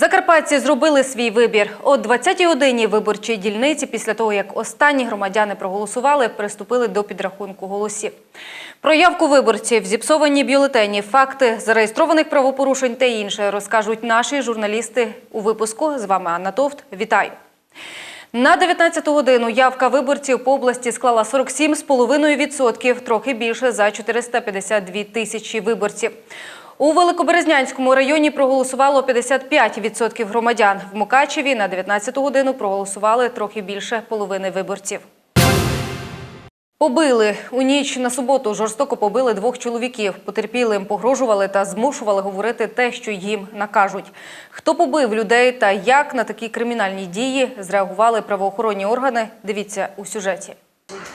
Закарпатці зробили свій вибір. О 20-й годині виборчі дільниці, після того, як останні громадяни проголосували, приступили до підрахунку голосів. Про явку виборців, зіпсовані бюлетені, факти зареєстрованих правопорушень та інше розкажуть наші журналісти у випуску. З вами Анна Товт. Вітаю! На 19-ту годину явка виборців по області склала 47,5%, трохи більше за 452 тисячі виборців. У Великоберезнянському районі проголосувало 55% громадян. В Мукачеві на 19-ту годину проголосували трохи більше половини виборців. Побили у ніч на суботу. Жорстоко побили двох чоловіків. Потерпілим погрожували та змушували говорити те, що їм накажуть. Хто побив людей та як на такі кримінальні дії зреагували правоохоронні органи? Дивіться у сюжеті.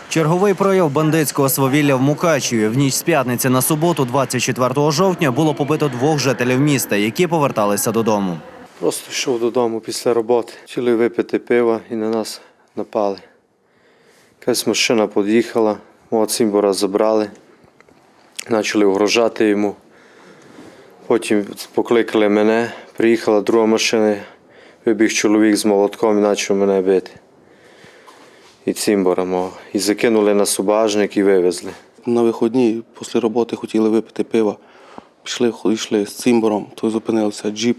Черговий прояв бандитського свавілля в Мукачеві. В ніч з п'ятниці на суботу, 24 жовтня, було побито двох жителів міста, які поверталися додому. Просто йшов додому після роботи. Хотіли випити пиво і на нас напали. Якась машина під'їхала, мого цимбора забрали, почали угрожати йому. Потім покликали мене, приїхала друга машина, вибіг чоловік з молотком і почав мене бити. І цимбора. І закинули на субажник і вивезли. На виходні після роботи хотіли випити пива. Пішли, йшли з цимбором, то зупинився джіп,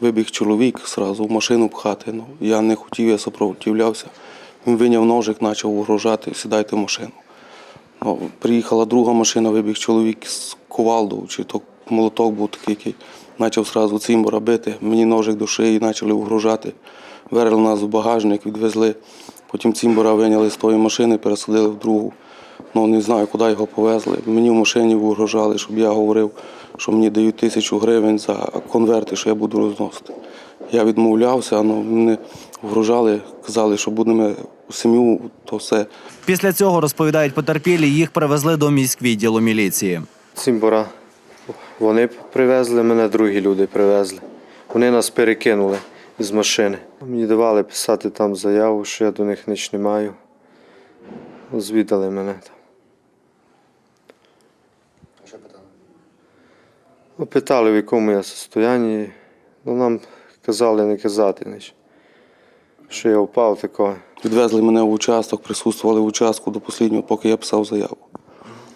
вибіг чоловік зразу в машину пхати. Ну, я не хотів, я супротивлявся. Він виняв ножик, почав угрожати, сідайте в машину. Ну, приїхала друга машина, вибіг чоловік з кувалдою, чи то молоток був такий, який почав зразу цимбора бити. Мені ножик до шиї почали угрожати. Верили нас в багажник, відвезли. Потім цимбора виняли з тої машини, пересадили в другу. Ну не знаю, куди його повезли. Мені в машині угрожали, щоб я говорив, що мені дають тисячу гривень за конверти, що я буду розносити. Я відмовлявся, але вони угрожали, казали, що будемо у сім'ю, то все. Після цього розповідають потерпілі, їх привезли до міськвідділу міліції. Цимбора. Вони привезли, мене другі люди привезли. Вони нас перекинули з машини. Мені давали писати там заяву, що я до них ніч не маю. Звідали мене там. Ну, Питали, в якому я состоянні. Ну, нам казали не казати ніч. Що я впав такого. Відвезли мене в участок, присутствували в участку до останнього, поки я писав заяву.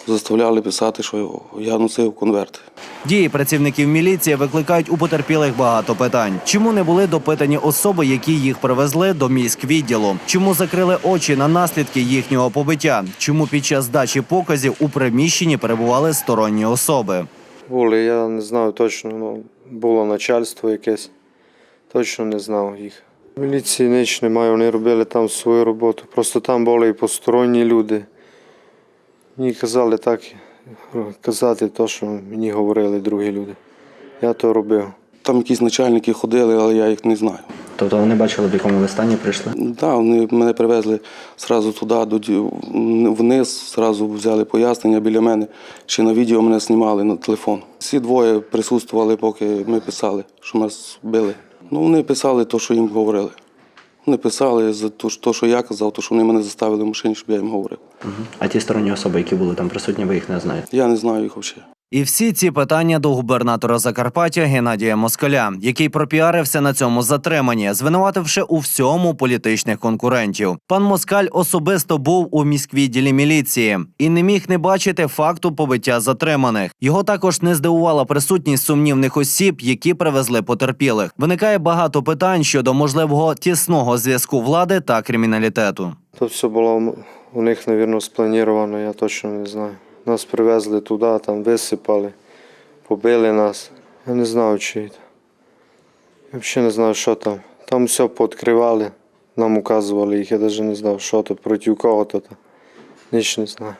Заставляли писати, що я носив конверти. Дії працівників міліції викликають у потерпілих багато питань. Чому не були допитані особи, які їх привезли до міськвідділу? Чому закрили очі на наслідки їхнього побиття? Чому під час здачі показів у приміщенні перебували сторонні особи? Були, я не знаю точно, ну, було начальство якесь. Точно не знав їх. Міліції ніч немає, вони робили там свою роботу. Просто там були і посторонні люди. Мені казали так казати те, що мені говорили другі люди. Я то робив. Там якісь начальники ходили, але я їх не знаю. Тобто вони бачили, в якому ви стані прийшли? Так, вони мене привезли зразу туди, вниз, зразу взяли пояснення біля мене. Ще на відео мене знімали на телефон. Всі двоє присутствували, поки ми писали, що нас били. Ну, вони писали те, що їм говорили. Вони писали за те, що- що я казав, то, що вони мене заставили в машині, щоб я їм говорив. Угу. А ті сторонні особи, які були там присутні, ви їх не знаєте? Я не знаю їх взагалі. І всі ці питання до губернатора Закарпаття Геннадія Москаля, який пропіарився на цьому затриманні, звинувативши у всьому політичних конкурентів. Пан Москаль особисто був у міськвідділі міліції і не міг не бачити факту побиття затриманих. Його також не здивувала присутність сумнівних осіб, які привезли потерпілих. Виникає багато питань щодо можливого тісного зв'язку влади та криміналітету. То все було у них, мабуть, сплановано, я точно не знаю. Нас привезли туди, там висипали, побили нас. Я не знаю, чи. Я взагалі не знаю, що там. Там все пооткривали, нам указували їх, я навіть не знав, що то, проти кого то. там. Ніч не знаю.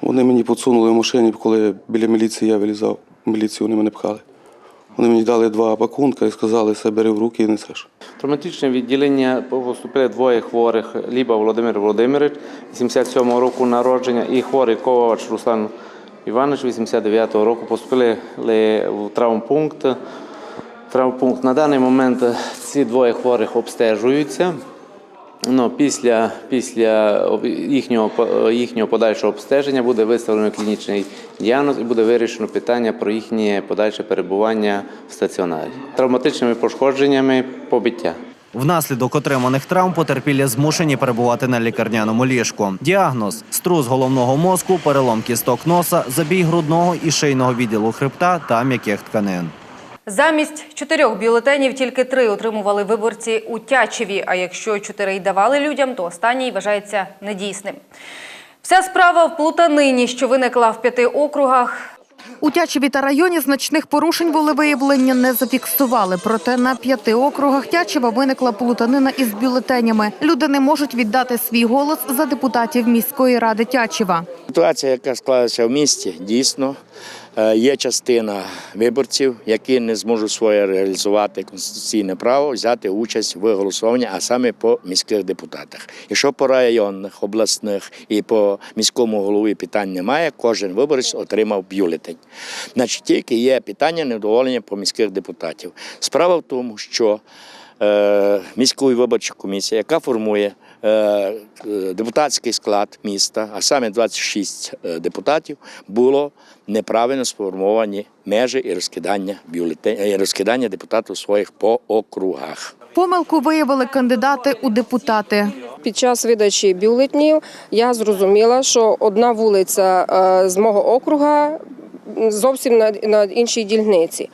Вони мені підсунули в машині, коли біля міліції я вилізав. Міліцію вони мене пхали. Вони мені дали два пакунка і сказали, все бери в руки і несеш. Травматичне відділення поступили двоє хворих: Ліба Володимир Володимирович, 87-го року народження, і хворий Ковач Руслан Іванович, 89-го року. Поступили в травмпункт. Травмпункт. На даний момент ці двоє хворих обстежуються. Ну, після, після їхнього, їхнього подальшого обстеження буде виставлено клінічний діагноз і буде вирішено питання про їхнє подальше перебування в стаціонарі. Травматичними пошкодженнями побиття. Внаслідок отриманих травм потерпілі змушені перебувати на лікарняному ліжку. Діагноз струс головного мозку, перелом кісток носа, забій грудного і шийного відділу хребта та м'яких тканин. Замість чотирьох бюлетенів тільки три отримували виборці у Тячеві. А якщо чотири й давали людям, то останній вважається недійсним. Вся справа в плутанині, що виникла в п'яти округах. У Тячеві та районі значних порушень волевиявлення не зафіксували. Проте на п'яти округах Тячева виникла плутанина із бюлетенями. Люди не можуть віддати свій голос за депутатів міської ради Тячева. Ситуація, яка склалася в місті, дійсно є частина виборців, які не зможуть своє реалізувати конституційне право, взяти участь в голосуванні, а саме по міських депутатах. Якщо по районних, обласних і по міському голові питань немає, кожен виборець отримав бюлетень. Значить, тільки є питання невдоволення по міських депутатів. Справа в тому, що е, міської виборча комісія, яка формує е, е, депутатський склад міста, а саме 26 е, депутатів, було неправильно сформовані межі і розкидання бюлетень, і розкидання депутатів своїх по округах. Помилку виявили кандидати у депутати. Під час видачі бюлетнів я зрозуміла, що одна вулиця е, з мого округа зовсім на іншій дільниці.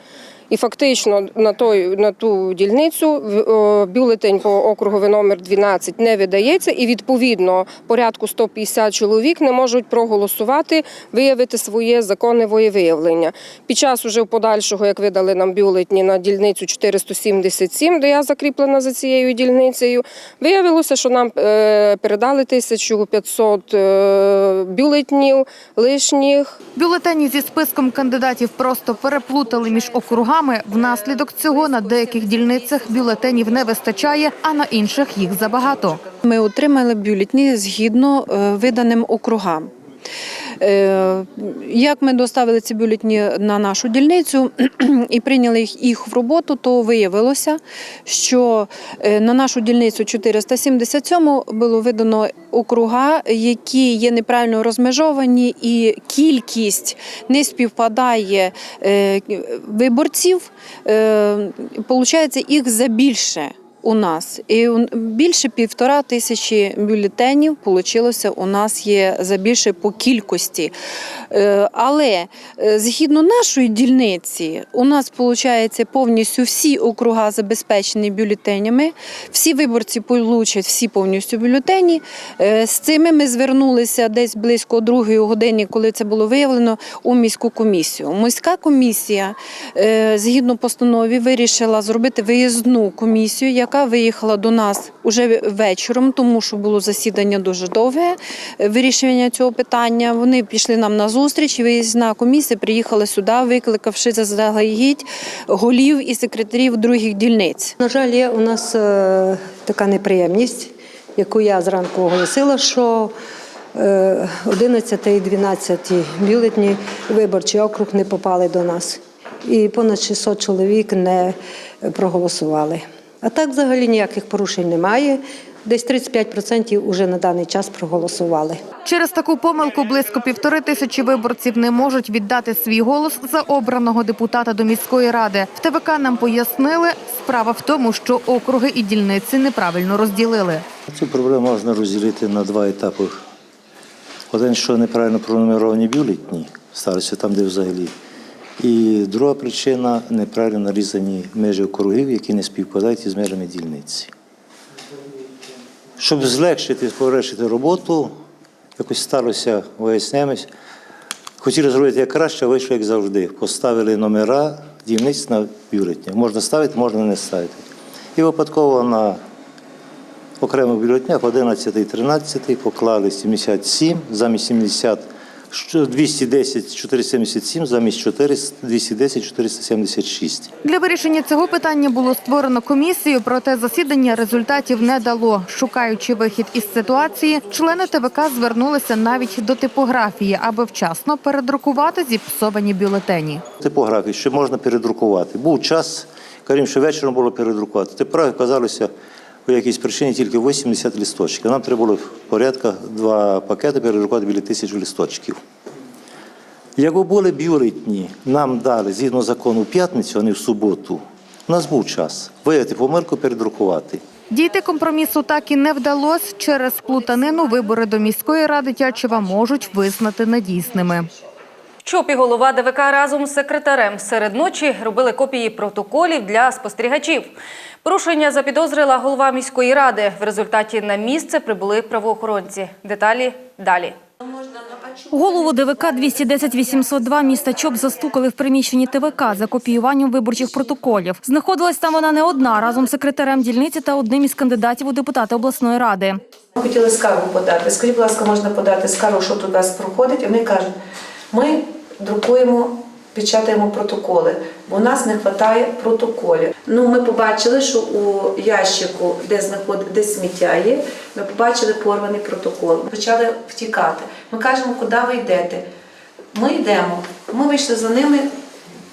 І фактично на той на ту дільницю о, бюлетень по округовий номер 12 не видається, і відповідно порядку 150 чоловік не можуть проголосувати, виявити своє законне волевиявлення. Під час уже подальшого, як видали нам бюлетні на дільницю 477, де я закріплена за цією дільницею, виявилося, що нам е, передали 1500 е, бюлетнів лишніх. Бюлетені зі списком кандидатів просто переплутали між округами. Внаслідок цього на деяких дільницях бюлетенів не вистачає, а на інших їх забагато. Ми отримали бюлетні згідно е, виданим округам. Е, Як ми доставили ці бюлетні на нашу дільницю і прийняли їх- їх в роботу, то виявилося, що е, на нашу дільницю 477 було видано округа, які є неправильно розмежовані, і кількість не співпадає е, виборців. Получається, їх забільше у нас. І більше півтора тисячі бюлетенів получилося у нас є за більше по кількості. Е, Але е, згідно нашої дільниці, у нас виходить повністю всі округа забезпечені бюлетенями. Всі виборці получать всі повністю бюлетені. Е, З цими ми звернулися десь близько другої години, коли це було виявлено, у міську комісію. Міська комісія, згідно постанові, вирішила зробити виїзну комісію, яка виїхала до нас уже вечором, тому що було засідання дуже довге е, вирішення цього питання. Вони пішли нам на зустріч. і Виїзна комісія приїхала сюди, викликавши заздалегідь голів і секретарів других дільниць. На жаль, є у нас е, така неприємність, яку я зранку оголосила, що е, 11 і 12 бюлетні виборчий округ не попали до нас. І понад 600 чоловік не проголосували. А так взагалі ніяких порушень немає. Десь 35% уже на даний час проголосували. Через таку помилку близько півтори тисячі виборців не можуть віддати свій голос за обраного депутата до міської ради. В ТВК нам пояснили, справа в тому, що округи і дільниці неправильно розділили. Цю проблему можна розділити на два етапи. Один, що неправильно пронумеровані бюлетні, ставляться там, де взагалі. І друга причина неправильно нарізані межі округів, які не співпадають із межами дільниці. Щоб злегшити, полегшити роботу, якось сталося, виясняємось. Хотіли зробити як краще, а вийшло як завжди. Поставили номера дільниць на бюлетнях. Можна ставити, можна не ставити. І випадково на окремих бюлетнях 11 і 13 поклали 77 замість 70, що 210 477 замість 400, 210 476. Для вирішення цього питання було створено комісію, проте засідання результатів не дало. Шукаючи вихід із ситуації, члени ТВК звернулися навіть до типографії, аби вчасно передрукувати зіпсовані бюлетені. Типографії, що можна передрукувати. Був час, кажімо, що вечором було передрукувати. Типографії казалося по якійсь причині тільки 80 лісточків. Нам треба було порядка два пакети передрукувати біля тисячі лісточків. Якби були бюлетні, нам дали згідно закону в п'ятницю, а не в суботу, у нас був час виявити помилку, передрукувати. Дійти компромісу так і не вдалося. Через плутанину вибори до міської ради Тячева можуть визнати недійсними. ЧОП і голова ДВК разом з секретарем серед ночі робили копії протоколів для спостерігачів. Порушення запідозрила голова міської ради. В результаті на місце прибули правоохоронці. Деталі далі. Голову ДВК 210-802 міста Чоп застукали в приміщенні ТВК за копіюванням виборчих протоколів. Знаходилась там вона не одна, разом з секретарем дільниці та одним із кандидатів у депутати обласної ради. Ми хотіли скаргу подати. Скажіть, будь ласка, можна подати скаргу, що тут у проходить? І вони кажуть, ми друкуємо, печатаємо протоколи, бо у нас не вистачає протоколів. Ну, ми побачили, що у ящику, де знаходить, де сміття є, ми побачили порваний протокол. Почали втікати. Ми кажемо, куди ви йдете? Ми йдемо. Ми вийшли за ними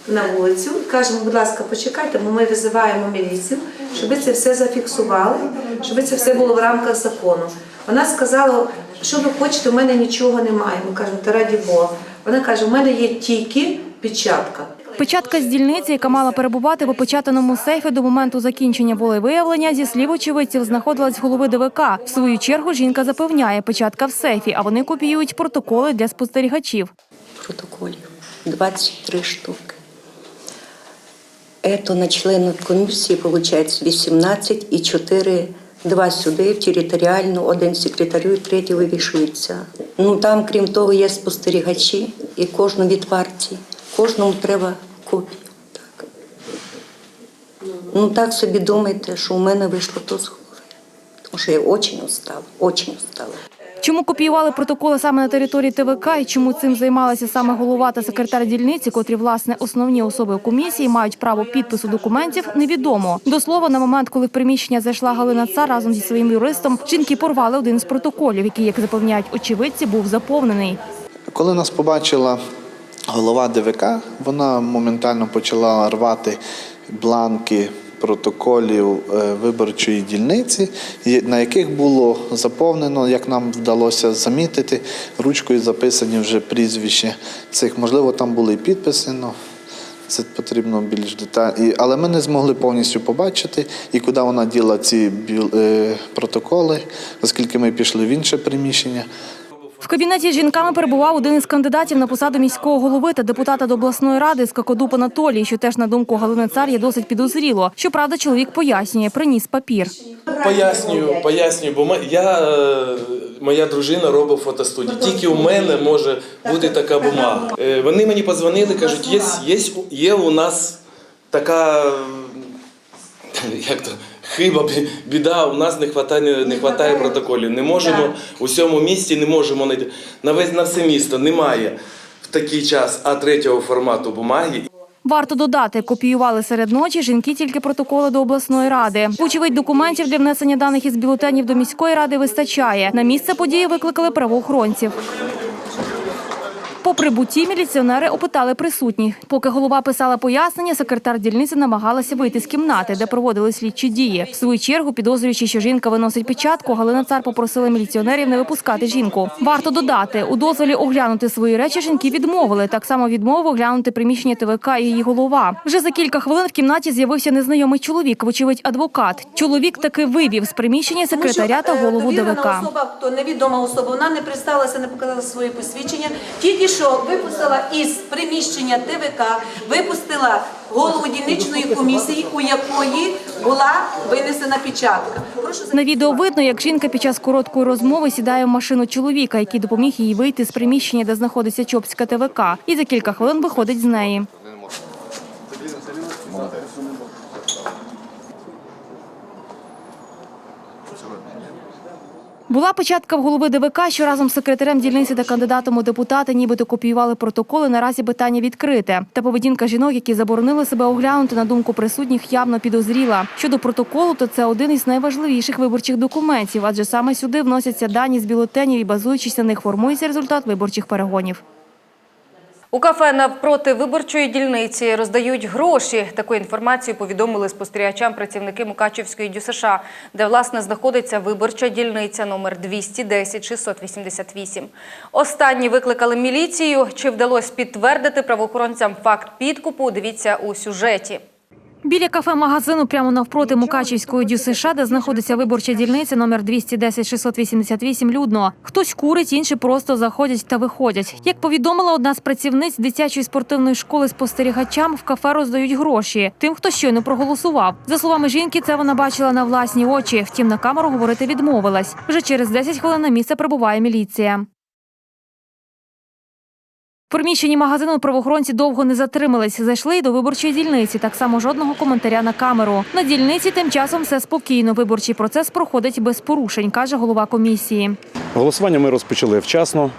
на вулицю кажемо, будь ласка, почекайте, бо ми визиваємо міліцію, щоб це все зафіксували, щоб це все було в рамках закону. Вона сказала, що ви хочете, у мене нічого немає. Ми кажемо, та раді Бога. Вона каже, у мене є тільки печатка. Печатка з дільниці, яка мала перебувати в опечатаному сейфі до моменту закінчення волевиявлення, зі слів очевидців, знаходилась в голови ДВК. В свою чергу жінка запевняє, печатка в сейфі, а вони копіюють протоколи для спостерігачів. протоколів 23 штуки. Ето на членів комісії виходить 18 і 4, два сюди в територіальну, один секретарю і третій вивішується. Ну там, крім того, є спостерігачі і кожну від партії. Кожному треба копію. Ну так собі думайте, що у мене вийшло то з голови. Тому що я дуже устала, дуже устала. Чому копіювали протоколи саме на території ТВК і чому цим займалася саме голова та секретар дільниці, котрі власне основні особи комісії мають право підпису документів, невідомо. До слова, на момент, коли в приміщення зайшла Галина Цар разом зі своїм юристом, жінки порвали один з протоколів, який, як запевняють очевидці, був заповнений. Коли нас побачила голова ДВК, вона моментально почала рвати бланки протоколів е, виборчої дільниці, на яких було заповнено, як нам вдалося замітити, ручкою записані вже прізвища цих. Можливо, там були і підписи. Ну, це потрібно більш детально. Але ми не змогли повністю побачити, і куди вона діла ці е, протоколи, оскільки ми пішли в інше приміщення. В кабінеті з жінками перебував один із кандидатів на посаду міського голови та депутата до обласної ради Скакодуб Анатолій, що теж на думку Галини Цар є досить підозріло. Щоправда, чоловік пояснює, приніс папір. Пояснюю, пояснюю, бо я, е, моя дружина робить фотостудію. Тільки у мене може бути така бумага. Е, Вони мені подзвонили, кажуть, є, є, є у нас така як то, хиба, бі- біда, у нас не вистачає, не вистачає протоколів. Не можемо у всьому місті, не можемо знайти. На весь на все місто немає в такий час А3 формату бумаги. Варто додати, копіювали серед ночі жінки тільки протоколи до обласної ради. Очевидь, документів для внесення даних із бюлетенів до міської ради вистачає. На місце події викликали правоохоронців. Прибутті міліціонери опитали присутніх. Поки голова писала пояснення, секретар дільниці намагалася вийти з кімнати, де проводили слідчі дії. В свою чергу, підозрюючи, що жінка виносить печатку, Галина Цар попросила міліціонерів не випускати жінку. Варто додати, у дозволі оглянути свої речі жінки відмовили. Так само відмовив оглянути приміщення ТВК і її голова. Вже за кілька хвилин в кімнаті з'явився незнайомий чоловік, вочевидь, адвокат. Чоловік таки вивів з приміщення секретаря та голову Довірена ДВК. особа, хто невідома особа, вона не представилася, не показала своє посвідчення. Тільки що випустила із приміщення ТВК, випустила голову дільничної комісії, у якої була винесена печатка. Прошу На відео видно, як жінка під час короткої розмови сідає в машину чоловіка, який допоміг їй вийти з приміщення, де знаходиться Чопська ТВК, і за кілька хвилин виходить з неї. Була початка в голови ДВК, що разом з секретарем дільниці та кандидатом у депутати нібито копіювали протоколи. Наразі питання відкрите. Та поведінка жінок, які заборонили себе оглянути на думку присутніх, явно підозріла. Щодо протоколу, то це один із найважливіших виборчих документів, адже саме сюди вносяться дані з бюлетенів і базуючись на них формується результат виборчих перегонів. У кафе навпроти виборчої дільниці роздають гроші. Таку інформацію повідомили спостерігачам працівники Мукачівської ДЮСШ, де власне знаходиться виборча дільниця номер 210 688. Останні викликали міліцію. Чи вдалося підтвердити правоохоронцям факт підкупу? Дивіться у сюжеті. Біля кафе-магазину прямо навпроти Мукачівської ДЮСШ, де знаходиться виборча дільниця номер 210-688 людно. Хтось курить, інші просто заходять та виходять. Як повідомила одна з працівниць дитячої спортивної школи спостерігачам, в кафе роздають гроші тим, хто щойно проголосував. За словами жінки, це вона бачила на власні очі. Втім, на камеру говорити відмовилась. Вже через 10 хвилин на місце прибуває міліція. В приміщенні магазину правоохоронці довго не затримались. Зайшли й до виборчої дільниці. Так само жодного коментаря на камеру. На дільниці тим часом все спокійно. Виборчий процес проходить без порушень, каже голова комісії. Голосування ми розпочали вчасно.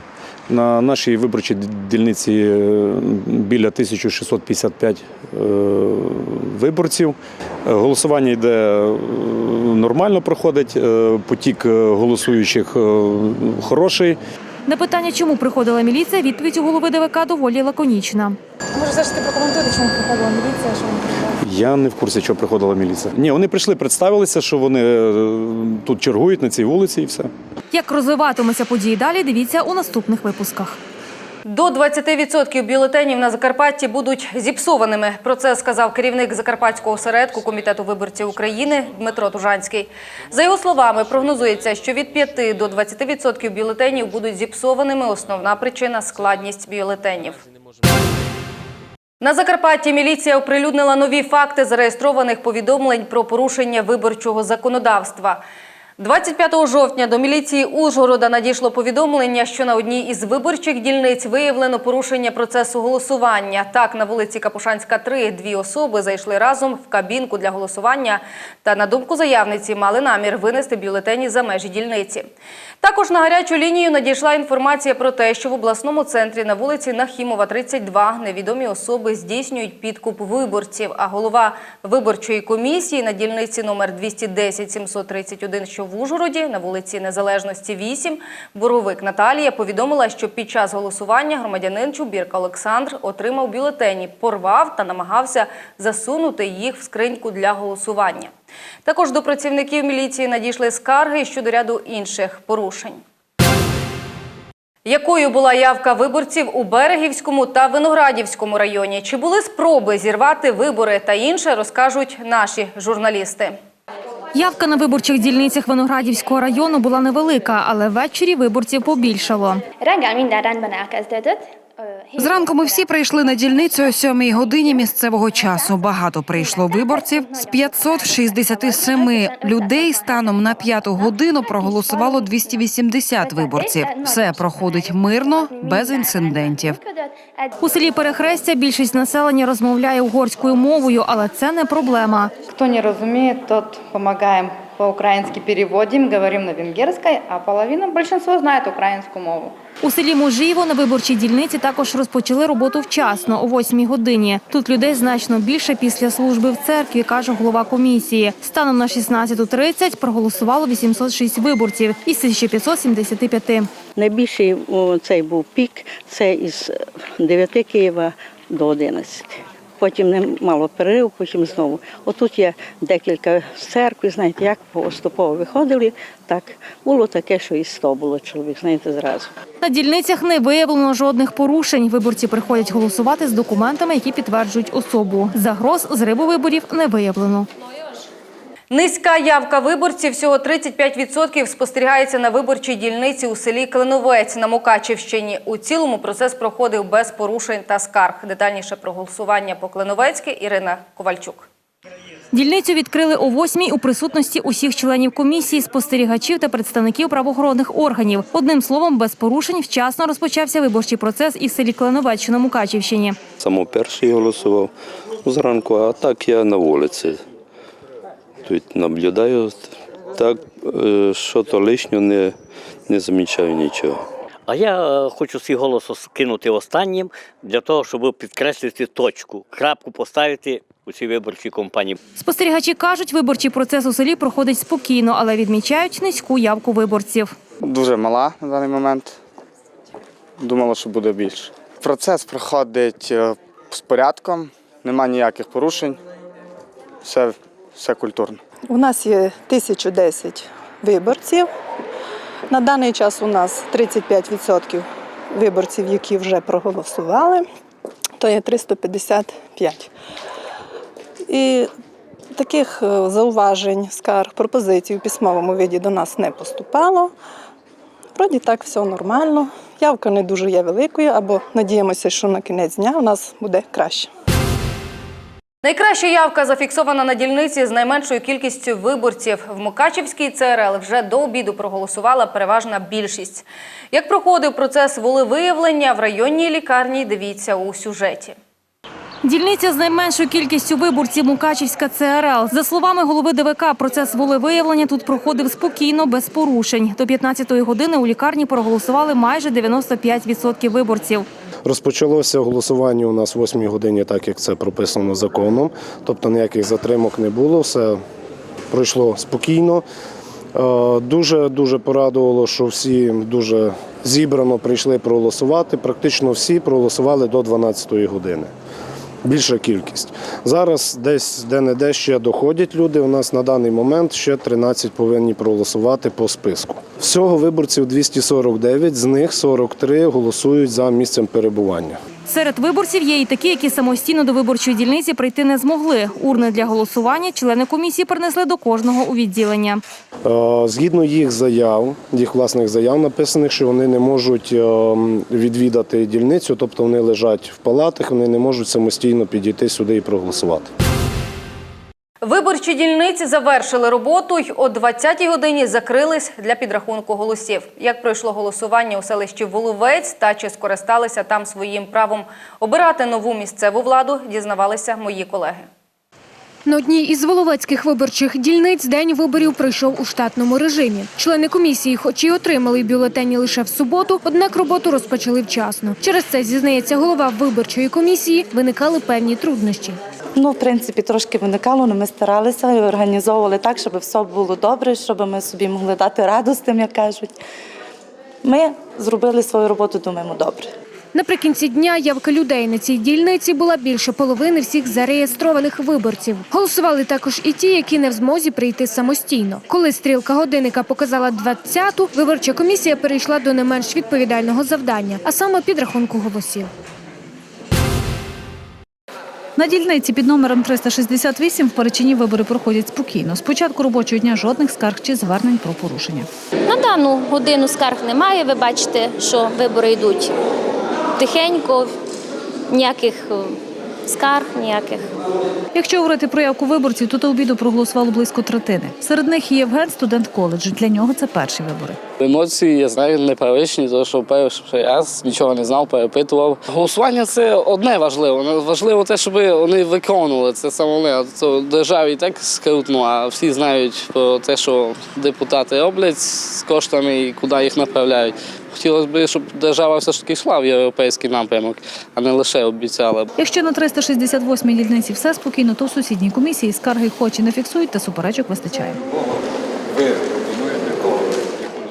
На нашій виборчій дільниці е, біля 1655 е, виборців. Е, Голосування йде нормально проходить, потік голосуючих хороший. На питання, чому приходила міліція, відповідь у голови ДВК доволі лаконічна. Може, все ж прокоментуєте, чому приходила міліція? Що Я не в курсі, чого приходила міліція. Ні, вони прийшли, представилися, що вони е, тут чергують на цій вулиці і все. Як розвиватимуться події далі, дивіться у наступних випусках. До 20% бюлетенів на Закарпатті будуть зіпсованими. Про це сказав керівник Закарпатського осередку Комітету виборців України Дмитро Тужанський. За його словами, прогнозується, що від 5 до 20% бюлетенів будуть зіпсованими. Основна причина – складність бюлетенів. На Закарпатті міліція оприлюднила нові факти зареєстрованих повідомлень про порушення виборчого законодавства. 25 жовтня до міліції Ужгорода надійшло повідомлення, що на одній із виборчих дільниць виявлено порушення процесу голосування. Так, на вулиці Капушанська, 3 дві особи зайшли разом в кабінку для голосування та, на думку заявниці, мали намір винести бюлетені за межі дільниці. Також на гарячу лінію надійшла інформація про те, що в обласному центрі на вулиці Нахімова, 32 невідомі особи здійснюють підкуп виборців. А голова виборчої комісії на дільниці номер 210 731, що в Ужгороді, на вулиці Незалежності 8, Боровик Наталія повідомила, що під час голосування громадянин Чубірка Олександр отримав бюлетені, порвав та намагався засунути їх в скриньку для голосування. Також до працівників міліції надійшли скарги щодо ряду інших порушень. Якою була явка виборців у Берегівському та Виноградівському районі? Чи були спроби зірвати вибори та інше, розкажуть наші журналісти. Явка на виборчих дільницях Виноградівського району була невелика, але ввечері виборців побільшало. Зранку ми всі прийшли на дільницю о 7 годині місцевого часу. Багато прийшло виборців. З 567 людей станом на п'яту годину проголосувало 280 виборців. Все проходить мирно, без інцидентів. У селі Перехрестя більшість населення розмовляє угорською мовою, але це не проблема. Кто не разумеет, тот помогаем по-украински переводим, говорим на венгерской, а половина, большинство знает украинскую мову. У селі Мужиєво на виборчій дільниці також розпочали роботу вчасно, о 8 годині. Тут людей значно більше після служби в церкві, каже голова комісії. Станом на 16.30 проголосувало 806 виборців із 1575. Найбільший цей був пік, це із 9 Києва до 11. Потім немало перерив, потім знову. Отут є декілька з церкви, знаєте, як поступово виходили, так було таке, що і сто було чоловік, знаєте, зразу. На дільницях не виявлено жодних порушень. Виборці приходять голосувати з документами, які підтверджують особу. Загроз зриву виборів не виявлено. Низька явка виборців, всього 35% спостерігається на виборчій дільниці у селі Клиновець на Мукачівщині. У цілому процес проходив без порушень та скарг. Детальніше про голосування по Клиновецьки Ірина Ковальчук. Дільницю відкрили о 8 у присутності усіх членів комісії, спостерігачів та представників правоохоронних органів. Одним словом, без порушень вчасно розпочався виборчий процес і в селі Клиновець, що на Мукачівщині. Саме перший голосував зранку, а так я на вулиці. Тут наблюдаю, так е, що то лишнього не, не замічаю нічого. А я е, хочу свій голос скинути останнім для того, щоб підкреслити точку, крапку поставити у цій виборчій кампанії. Спостерігачі кажуть, виборчий процес у селі проходить спокійно, але відмічають низьку явку виборців. Дуже мала на даний момент. Думала, що буде більше. Процес проходить е, з порядком, немає ніяких порушень, все, все культурно. У нас є 1010 виборців. На даний час у нас 35% виборців, які вже проголосували, то є 355. І таких е, зауважень, скарг, пропозицій у письмовому виді до нас не поступало. Вроді так все нормально. Явка не дуже є великою, або надіємося, що на кінець дня у нас буде краще. Найкраща явка зафіксована на дільниці з найменшою кількістю виборців. В Мукачівській ЦРЛ вже до обіду проголосувала переважна більшість. Як проходив процес волевиявлення в районній лікарні, дивіться у сюжеті. Дільниця з найменшою кількістю виборців Мукачівська ЦРЛ. За словами голови ДВК, процес волевиявлення тут проходив спокійно, без порушень. До 15-ї години у лікарні проголосували майже 95% виборців. Розпочалося голосування у нас о 8 годині, так як це прописано законом. Тобто ніяких затримок не було, все пройшло спокійно. Е, Дуже дуже порадувало, що всі дуже зібрано прийшли проголосувати. Практично всі проголосували до 12 години. Більша кількість. Зараз десь де-не-де ще доходять люди. У нас на даний момент ще 13 повинні проголосувати по списку. Всього виборців 249, з них 43 голосують за місцем перебування. Серед виборців є і такі, які самостійно до виборчої дільниці прийти не змогли. Урни для голосування члени комісії принесли до кожного у відділення. Е, Згідно їх заяв, їх власних заяв написаних, що вони не можуть е, відвідати дільницю, тобто вони лежать в палатах, вони не можуть самостійно підійти сюди і проголосувати. Виборчі дільниці завершили роботу й о 20-й годині закрились для підрахунку голосів. Як пройшло голосування у селищі Воловець та чи скористалися там своїм правом обирати нову місцеву владу, дізнавалися мої колеги. На одній із воловецьких виборчих дільниць день виборів пройшов у штатному режимі. Члени комісії, хоч і отримали бюлетені лише в суботу, однак роботу розпочали вчасно. Через це зізнається голова виборчої комісії. Виникали певні труднощі. Ну, в принципі, трошки виникало, але ми старалися і організовували так, щоб все було добре, щоб ми собі могли дати раду з тим, як кажуть. Ми зробили свою роботу, думаємо, добре. Наприкінці дня явка людей на цій дільниці була більше половини всіх зареєстрованих виборців. Голосували також і ті, які не в змозі прийти самостійно. Коли стрілка годинника показала 20-ту, виборча комісія перейшла до не менш відповідального завдання, а саме підрахунку голосів. На дільниці під номером 368 в Перечині вибори проходять спокійно. З початку робочого дня жодних скарг чи звернень про порушення. На дану годину скарг немає. Ви бачите, що вибори йдуть тихенько, ніяких е, скарг, ніяких. Якщо говорити про явку виборців, то до обіду проголосувало близько третини. Серед них і Євген, студент коледжу. Для нього це перші вибори. Емоції, я знаю, непривичні, тому що перший раз нічого не знав, перепитував. Голосування це одне важливо. Важливо те, щоб вони виконували це саме. Це державі так скрутно, а всі знають про те, що депутати роблять з коштами і куди їх направляють. Хотілося б, щоб держава все ж таки йшла в європейський напрямок, а не лише обіцяла. Якщо на 368-й дільниці все спокійно, то в сусідній комісії скарги хоч і не фіксують, та суперечок вистачає.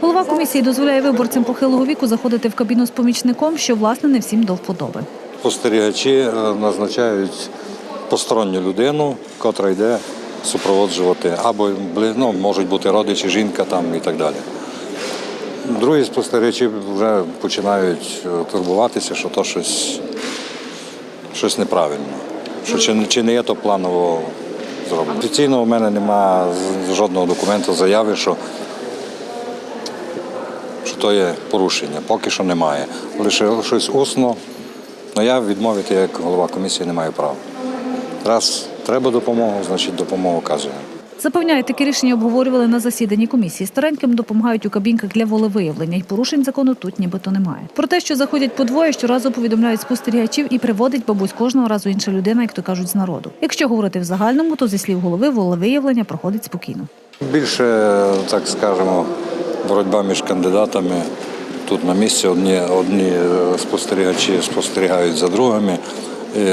Голова комісії дозволяє виборцям похилого віку заходити в кабіну з помічником, що власне не всім до вподоби. Спостерігачі е, назначають посторонню людину, котра йде супроводжувати, або ну, можуть бути родичі, жінка там і так далі. Другі спостерігачі вже починають е, турбуватися, що то щось, щось неправильно, що чи, чи не є то планово зроблено. Офіційно у мене немає жодного документу, заяви, що, що то є порушення. Поки що немає. Лише щось усно. Ну я відмовити як голова комісії не маю права. Раз треба допомогу, значить допомогу оказуємо. Запевняють, такі рішення обговорювали на засіданні комісії. Стареньким допомагають у кабінках для волевиявлення, і порушень закону тут нібито немає. Про те, що заходять по двоє, щоразу повідомляють спостерігачів і приводить бабусь кожного разу інша людина, як то кажуть, з народу. Якщо говорити в загальному, то зі слів голови волевиявлення проходить спокійно. Більше, так скажемо, боротьба між кандидатами. Тут на місці одні, одні е, спостерігачі спостерігають за другими і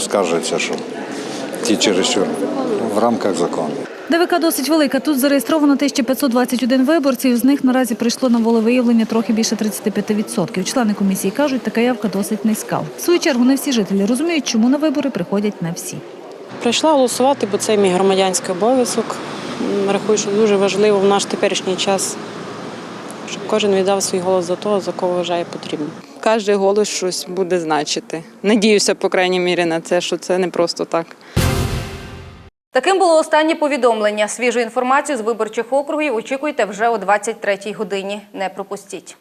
скаржаться, що ті через що в рамках закону. ДВК досить велика. Тут зареєстровано 1521 виборців. З них наразі прийшло на волевиявлення трохи більше 35%. Члени комісії кажуть, така явка досить низька. В свою чергу не всі жителі розуміють, чому на вибори приходять не всі. Прийшла голосувати, бо це мій громадянський обов'язок. Рахую, що дуже важливо в наш теперішній час, щоб кожен віддав свій голос за того, за кого вважає потрібно. Кожен голос щось буде значити. Надіюся, по крайній мірі, на це, що це не просто так. Таким було останнє повідомлення. Свіжу інформацію з виборчих округів очікуйте вже о 23-й годині. Не пропустіть.